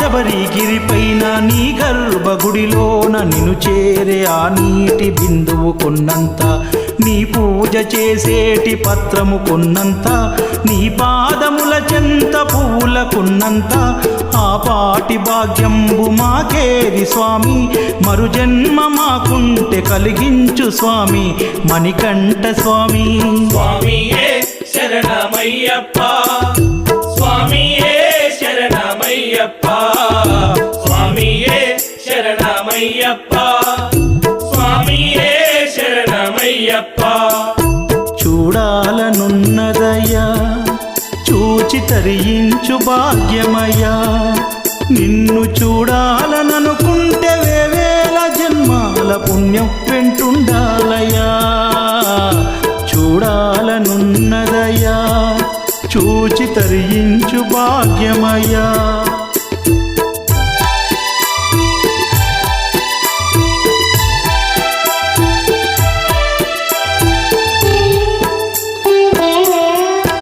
శబరిగిరిపైన నీ గర్భగుడిలోన నిన్ను చేరే ఆ నీటి బిందువు కొన్నంత నీ పూజ చేసేటి పత్రము కొన్నంత నీ పాదముల చెంత పువ్వుల కొన్నంత ఆ పాటి భాగ్యంబు మాకేది స్వామి? మరు జన్మ మాకుంటే కలిగించు స్వామి మణికంఠ స్వామి. స్వామి శరణమయ్యప్ప. శరణమయ్యప్ప స్వామియే శరణమయ్యప్ప. స్వామియే శరణమయ్యప్ప. చూడాలనున్నదయ్యా చూచి తరించు భాగ్యమయ్యా. నిన్ను చూడాలననుకుంటే వేవేల జన్మాల పుణ్యం వెంటుండాలయ్యా. చూడాలనున్నదయ్యా చూచి తరించు భాగ్యమయ్యా.